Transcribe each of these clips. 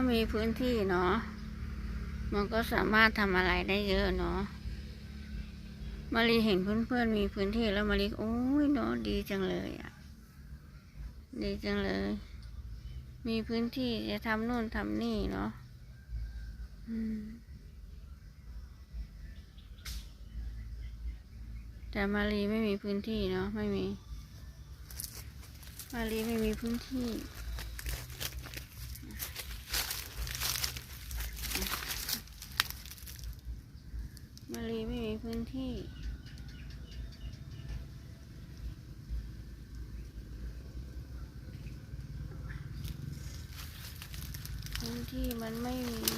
ถ้ามีพื้นที่เนาะ มันก็สามารถทำอะไรได้เยอะเนาะมารีเห็นเพื่อนๆมีพื้นที่แล้วมารีโอ้ยเนาะดีจังเลยอะ่ะ ดีจังเลย มีพื้นที่จะทำนู่นทำนี่เนาะแต่มารีไม่มีพื้นที่เนาะไม่มี มารีไม่มีพื้นที่ มารีไม่มี พื้นที่ พื้นที่มันไม่มี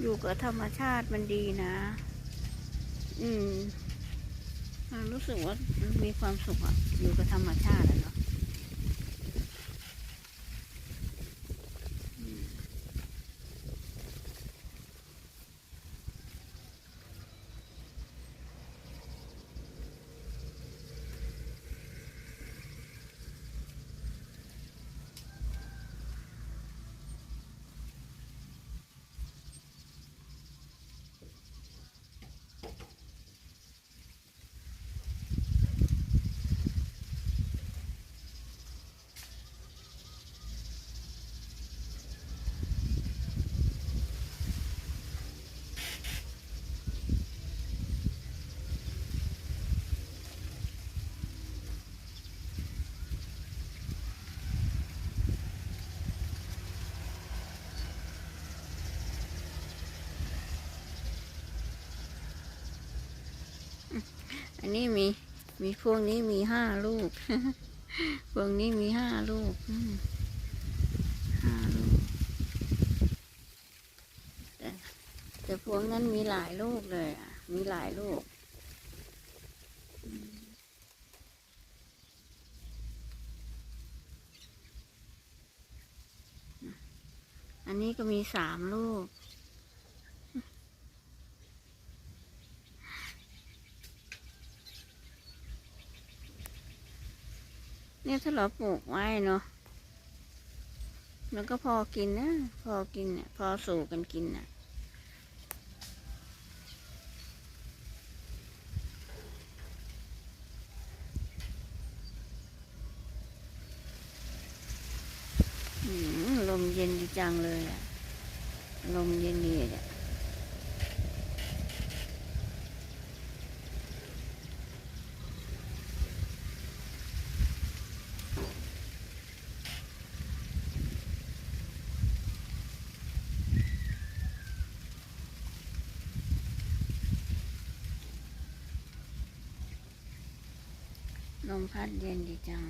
อยู่กับธรรมชาติมันดีนะ อืมรู้สึกว่ามีความสุขอะอยู่กับธรรมชาติอะเนาะอืม อันนี้มีมีพวงนี้มีห้าลูก พวงนี้มีห้าลูกห้าลูกแต่แต่พวงนั้นมีหลายลูกเลยอะ มีหลายลูกอันนี้ก็มีสามลูก เนี่ยถ้าเราปลูกไว้เนาะมันก็พอกินนะพอกินเนี่ยพอสู่กันกินน่ะอืมลมเย็นดีจังเลยอะลมเย็นดีอะ ลมพัดเย็นดีจัง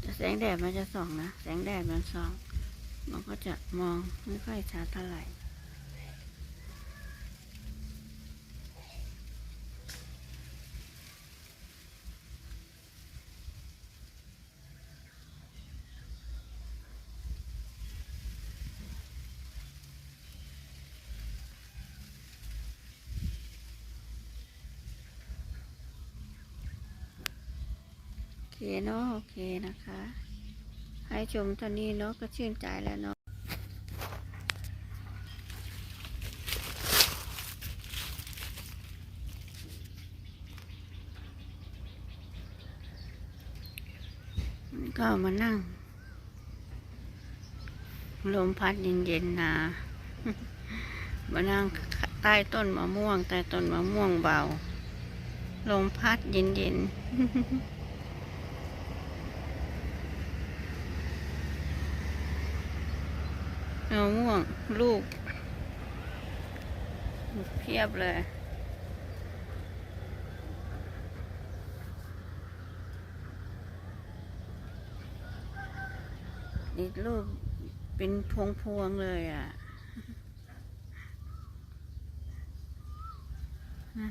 แต่แสงแดดมันจะส่องนะ แสงแดดมันส่อง มันก็จะมองไม่ค่อยชัดเท่าไหร่โอเคเนาะโอเคนะคะ ให้ชมเท่านี้เนาะก็ชื่นใจแล้วเนาะก็มานั่ง ลมพัดเย็นๆนะมานั่งใต้ต้นมะม่วง ใต้ต้นมะม่วงเบา ลมพัดเย็นๆ มะม่วง ลูก เพียบเลยนี่ลูกเป็นพวงพวงๆเลยอะนะ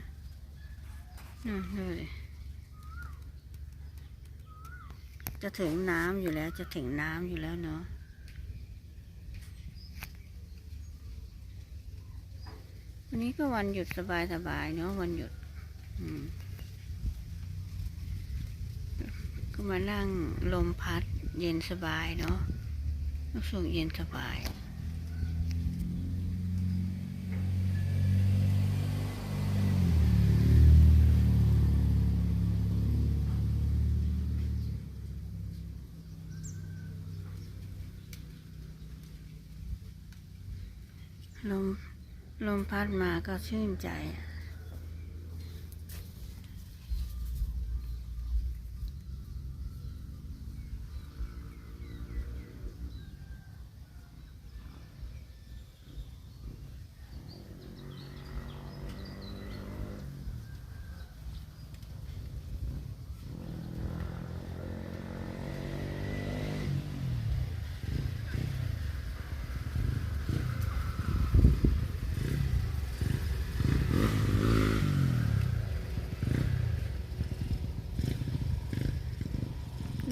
นั่นเลยจะถึงน้ำอยู่แล้วจะถึงน้ำอยู่แล้วเนาะ วันนี้ก็วันหยุดสบายๆเนาะวันหยุด อืม ก็มานั่งลมพัด เย็นสบายเนาะรู้สึกเย็นสบายลม ลมพัดมาก็ชื่นใจ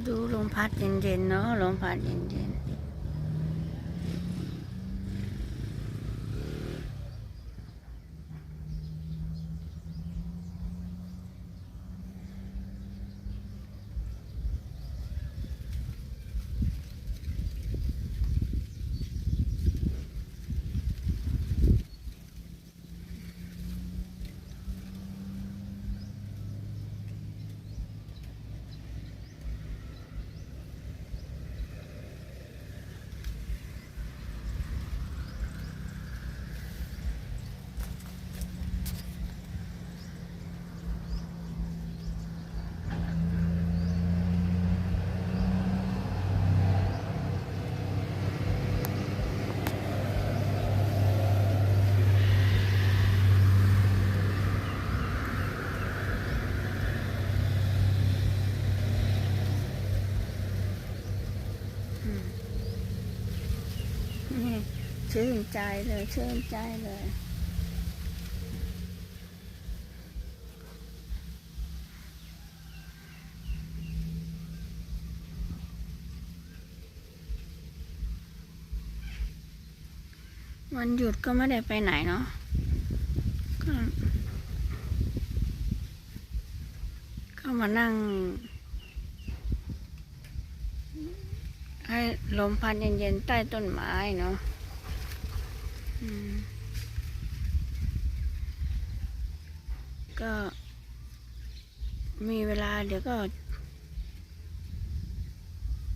ดู ลมพัดเย็นๆเนาะลมพัดเย็นๆนี่ ชื่นใจเลยชื่นใจเลยวันหยุดก็ไม่ได้ไปไหนเนาะก็ก็มานั่ง ให้ลมพัดเย็นๆใต้ต้นไม้เนาะ ก็ มีเวลาเดี๋ยวก็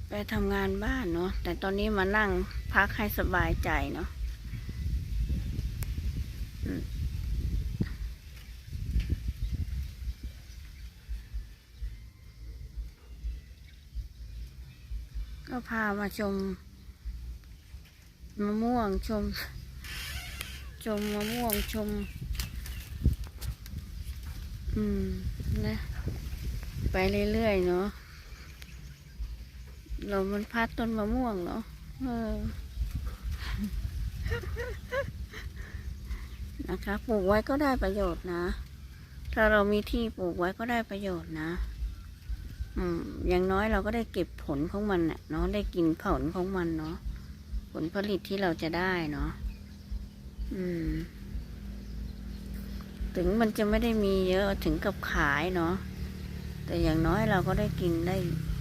ไปทำงานบ้านเนาะแต่ตอนนี้มานั่งพักให้สบายใจเนาะก็พามาชมมะม่วงชม ชมมะม่วงชม อืมนะ ไปเรื่อยๆเนาะลมมันพัดต้นมะม่วงเนาะเออนะคะปลูกไว้ก็ได้ประโยชน์นะ ถ้าเรามีที่ปลูกไว้ก็ได้ประโยชน์นะ อืม อย่างน้อยเราก็ได้เก็บผลของมันน่ะเนาะได้กินผลของมันเนาะผลผลิตที่เราจะได้เนาะอืม ถึงมันจะไม่ได้มีเยอะถึงกับขายเนาะแต่อย่างน้อยเราก็ได้กินได้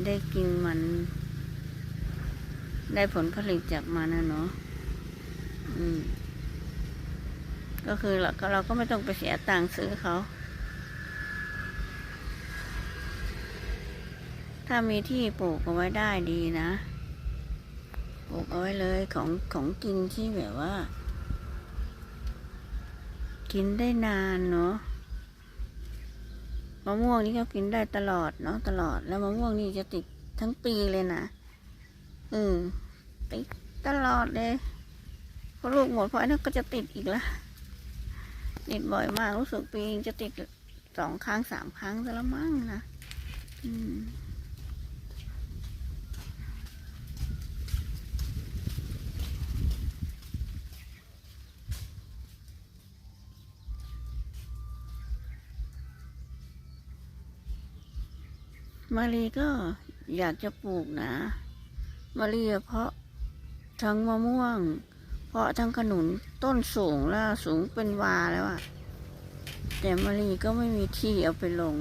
ได้กินมัน ได้ผลผลิตจากมันนะเนาะก็คือเราก็เราก็ไม่ต้องไปเสียตังค์ซื้อเขา ถ้ามีที่ปลูกเอาไว้ได้ดีนะ ปลูกเอาไว้เลยของของกินที่แบบว่า กินได้นานเนาะมะม่วงนี่ก็กินได้ตลอดเนาะตลอดแล้วมะม่วงนี่จะติดทั้งปีเลยนะอืมติดตลอดเลยพอลูกหมดพอไอ้นั่นก็จะติดอีกละติดบ่อยมากรู้สึกปีจะติดสองครั้งสามครั้งแต่ละมั้งนะอืม มารีก็อยากจะปลูกนะมารีเพาะทั้งมะม่วง เพาะทั้งขนุนต้นสูงแล้วสูงเป็นวาแล้วอะแต่มารีก็ไม่มีที่เอาไปลง